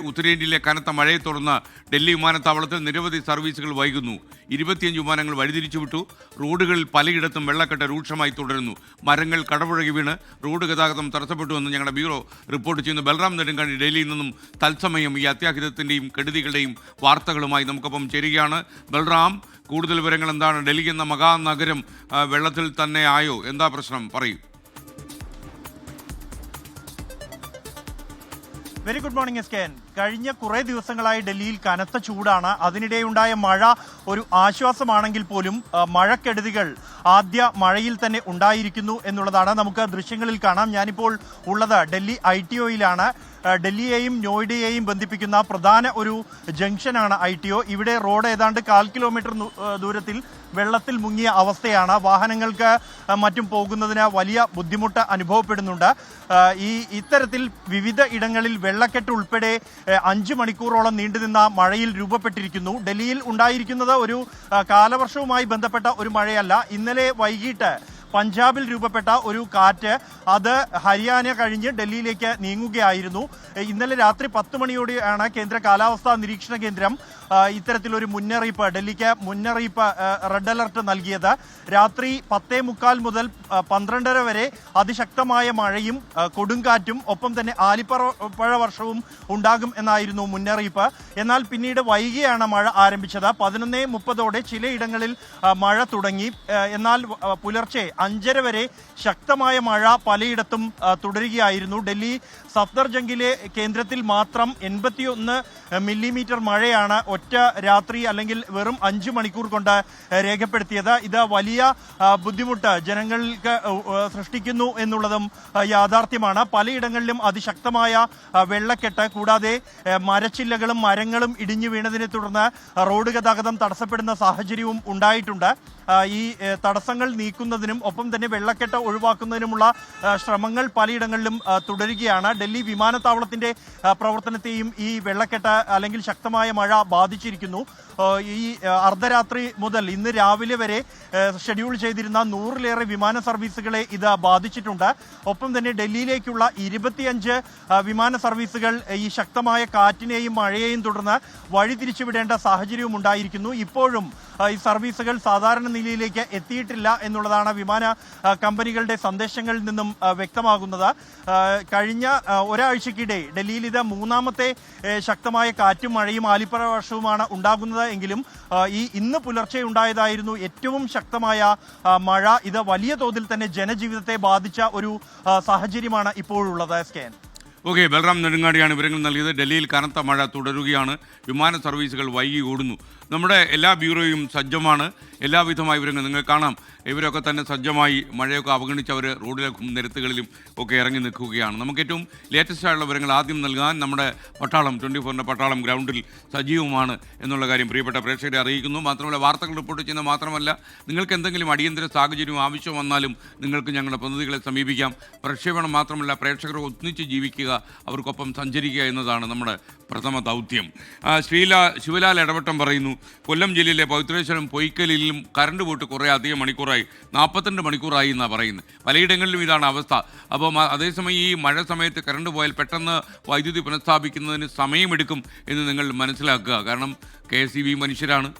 ഉത്തരേന്ത്യയിലെ കനത്ത മഴയെ തുടർന്ന് ഡൽഹി വിമാനത്താവളത്തിൽ നിരവധി സർവീസുകൾ വൈകുന്നു. ഇരുപത്തിയഞ്ച് വിമാനങ്ങൾ വഴിതിരിച്ചുവിട്ടു റോഡുകളിൽ പലയിടത്തും വെള്ളക്കെട്ട് രൂക്ഷമായി തുടരുന്നു. മരങ്ങൾ കടപുഴകി വീണ് റോഡ് ഗതാഗതം തടസ്സപ്പെട്ടുവെന്ന് ഞങ്ങളുടെ ബ്യൂറോ റിപ്പോർട്ട് ചെയ്യുന്നു. ബൽറാം നെടുങ്കാണി ഡൽഹിയിൽ നിന്നും തത്സമയം ഈ അത്യാഹിതത്തിന്റെയും കെടുതികളുടെയും വാർത്തകളുമായി നമുക്കൊപ്പം ചേരുകയാണ്. ബൽറാം കൂടുതൽ വിവരങ്ങൾ എന്താണ്? ഡൽഹി എന്ന മഹാനഗരം വെള്ളത്തിൽ തന്നെ ആയോ? എന്താ പ്രശ്നം? പറയൂ. Very good morning S K കഴിഞ്ഞ കുറേ ദിവസങ്ങളായി ഡൽഹിയിൽ കനത്ത ചൂടാണ്. അതിനിടെയുണ്ടായ മഴ ഒരു ആശ്വാസമാണെങ്കിൽ പോലും മഴക്കെടുതികൾ ആദ്യ മഴയിൽ തന്നെ ഉണ്ടായിരിക്കുന്നു എന്നുള്ളതാണ് നമുക്ക് ദൃശ്യങ്ങളിൽ കാണാം. ഞാനിപ്പോൾ ഉള്ളത് ഡൽഹി ഐ ടി ഒയിലാണ് ഡൽഹിയെയും നോയിഡയെയും ബന്ധിപ്പിക്കുന്ന പ്രധാന ഒരു ജംഗ്ഷനാണ് ഐ ടി ഒ. ഇവിടെ റോഡ് ഏതാണ്ട് കാൽ കിലോമീറ്റർ ദൂരത്തിൽ വെള്ളത്തിൽ മുങ്ങിയ അവസ്ഥയാണ്. വാഹനങ്ങൾക്ക് മറ്റും പോകുന്നതിന് വലിയ ബുദ്ധിമുട്ട് അനുഭവപ്പെടുന്നുണ്ട്. ഈ ഇത്തരത്തിൽ വിവിധ ഇടങ്ങളിൽ വെള്ളക്കെട്ട് ഉൾപ്പെടെ അഞ്ച് മണിക്കൂറോളം നീണ്ടുനിന്ന മഴയിൽ രൂപപ്പെട്ടിരിക്കുന്നു. ഡൽഹിയിൽ ഉണ്ടായിരിക്കുന്നത് ഒരു കാലവർഷവുമായി ബന്ധപ്പെട്ട ഒരു മഴയല്ല. ഇന്നലെ വൈകിട്ട് പഞ്ചാബിൽ രൂപപ്പെട്ട ഒരു കാറ്റ് അത് ഹരിയാന കഴിഞ്ഞ് ഡൽഹിയിലേക്ക് നീങ്ങുകയായിരുന്നു. ഇന്നലെ രാത്രി പത്ത് മണിയോടെയാണ് കേന്ദ്ര കാലാവസ്ഥാ നിരീക്ഷണ കേന്ദ്രം ഇത്തരത്തിലൊരു മുന്നറിയിപ്പ് ഡൽഹിക്ക് മുന്നറിയിപ്പ് റെഡ് അലർട്ട് നൽകിയത്. രാത്രി പത്തേ മുക്കാൽ മുതൽ പന്ത്രണ്ടര വരെ അതിശക്തമായ മഴയും കൊടുങ്കാറ്റും ഒപ്പം തന്നെ ആലിപ്പഴ വർഷവും ഉണ്ടാകും എന്നായിരുന്നു മുന്നറിയിപ്പ്. എന്നാൽ പിന്നീട് വൈകിയാണ് മഴ ആരംഭിച്ചത്. പതിനൊന്നേ മുപ്പതോടെ ചിലയിടങ്ങളിൽ മഴ തുടങ്ങി. എന്നാൽ പുലർച്ചെ അഞ്ചര വരെ ശക്തമായ മഴ പലയിടത്തും തുടരുകയായിരുന്നു. ഡൽഹി സഫ്ദർജംഗിലെ കേന്ദ്രത്തിൽ മാത്രം എൺപത്തിയൊന്ന് മില്ലിമീറ്റർ മഴയാണ് ഒറ്റ രാത്രി അല്ലെങ്കിൽ വെറും അഞ്ച് മണിക്കൂർ കൊണ്ട് രേഖപ്പെടുത്തിയത്. ഇത് വലിയ ബുദ്ധിമുട്ട് ജനങ്ങൾക്ക് സൃഷ്ടിക്കുന്നു എന്നുള്ളതും യാഥാർത്ഥ്യമാണ്. പലയിടങ്ങളിലും അതിശക്തമായ വെള്ളക്കെട്ട് കൂടാതെ മരച്ചില്ലകളും മരങ്ങളും ഇടിഞ്ഞു വീണതിനെ തുടർന്ന് റോഡ് ഗതാഗതം തടസ്സപ്പെടുന്ന സാഹചര്യവും ഉണ്ടായിട്ടുണ്ട്. ഈ തടസ്സങ്ങൾ നീക്കുന്നതിനും ഒപ്പം തന്നെ വെള്ളക്കെട്ട് ഒഴിവാക്കുന്നതിനുമുള്ള ശ്രമങ്ങൾ പലയിടങ്ങളിലും തുടരുകയാണ്. ഡൽഹി വിമാനത്താവളത്തിന്റെ പ്രവർത്തനത്തെയും ഈ വെള്ളക്കെട്ട് അല്ലെങ്കിൽ ശക്തമായ മഴ ബാധിച്ചിരിക്കുന്നു ആ, ഈ അർദ്ധരാത്രി മുതൽ ഇന്ന് രാവിലെ വരെ ഷെഡ്യൂൾ ചെയ്തിരുന്ന നൂറിലേറെ വിമാന സർവീസുകളെ ഇത് ബാധിച്ചിട്ടുണ്ട്. ഒപ്പം തന്നെ ഡൽഹിയിലേക്കുള്ള ഇരുപത്തിയഞ്ച് വിമാന സർവീസുകൾ ഈ ശക്തമായ കാറ്റിനെയും മഴയെയും തുടർന്ന് വഴിതിരിച്ചുവിടേണ്ട സാഹചര്യവും ഉണ്ടായിരിക്കുന്നു. ഇപ്പോഴും ഈ സർവീസുകൾ സാധാരണ നിലയിലേക്ക് എത്തിയിട്ടില്ല എന്നുള്ളതാണ് വിമാന കമ്പനികളുടെ സന്ദേശങ്ങളിൽ നിന്നും വ്യക്തമാകുന്നത്. കഴിഞ്ഞ ഒരാഴ്ചക്കിടെ ഡൽഹിയിൽ ഇത് മൂന്നാമത്തെ ശക്തമായ കാറ്റും മഴയും ആലിപ്പറ വർഷവുമാണ് ഉണ്ടാകുന്നത് എങ്കിലും ഈ ഇന്ന് പുലർച്ചെ ഉണ്ടായതായിരുന്നു ഏറ്റവും ശക്തമായ മഴ. ഇത് വലിയ തോതിൽ തന്നെ ജനജീവിതത്തെ ബാധിച്ച ഒരു സാഹചര്യമാണ് ഇപ്പോഴുള്ളത് എൻ. ഓക്കെ ബൽറാം നെടുങ്ങാടിയാണ് വിവരങ്ങൾ നൽകിയത്. ഡൽഹിയിൽ കനത്ത മഴ തുടരുകയാണ്. വിമാന സർവീസുകൾ വൈകി ഓടുന്നു. നമ്മുടെ എല്ലാ ബ്യൂറോയും സജ്ജമാണ്. എല്ലാവിധമായ വിവരങ്ങൾ നിങ്ങൾ കാണാം. ഇവരൊക്കെ തന്നെ സജ്ജമായി മഴയൊക്കെ അവഗണിച്ച് അവർ റോഡിലും നിരത്തുകളിലും ഒക്കെ ഇറങ്ങി നിൽക്കുകയാണ്. നമുക്ക് ഏറ്റവും ലേറ്റസ്റ്റ് ആയിട്ടുള്ള വിവരങ്ങൾ ആദ്യം നൽകാൻ നമ്മുടെ പട്ടാളം ട്വന്റി ഫോറിന്റെ പട്ടാളം ഗ്രൗണ്ടിൽ സജീവമാണ് എന്നുള്ള കാര്യം പ്രിയപ്പെട്ട പ്രേക്ഷകരെ അറിയിക്കുന്നു. മാത്രമല്ല വാർത്തകൾ റിപ്പോർട്ട് ചെയ്യുന്ന മാത്രമല്ല നിങ്ങൾക്ക് എന്തെങ്കിലും അടിയന്തര സാഹചര്യം ആവശ്യം വന്നാലും നിങ്ങൾക്ക് ഞങ്ങളുടെ പ്രതിനിധികളെ സമീപിക്കാം. പ്രക്ഷേപണം മാത്രമല്ല പ്രേക്ഷകരെ ഒന്നിച്ച് ജീവിക്കുക അവർക്കൊപ്പം സഞ്ചരിക്കുക എന്നതാണ് നമ്മുടെ പ്രഥമ ദൗത്യം. ശ്രീല ശിവലാൽ ഇടവട്ടം പറയുന്നു കൊല്ലം ജില്ലയിലെ പവിത്രേശ്വരം പൊയ്ക്കലിലും കറണ്ട് പോയിട്ട് കുറേ അധികം മണിക്കൂറായി. നാൽപ്പത്തിരണ്ട് മണിക്കൂറായി എന്നാണ് പറയുന്നത്. പലയിടങ്ങളിലും ഇതാണ് അവസ്ഥ. അപ്പോൾ അതേസമയം ഈ മഴ സമയത്ത് കറണ്ട് പോയാൽ പെട്ടെന്ന് വൈദ്യുതി പുനഃസ്ഥാപിക്കുന്നതിന് സമയമെടുക്കും എന്ന് നിങ്ങൾ മനസ്സിലാക്കുക. കാരണം കെ എസ് മനുഷ്യരാണ്.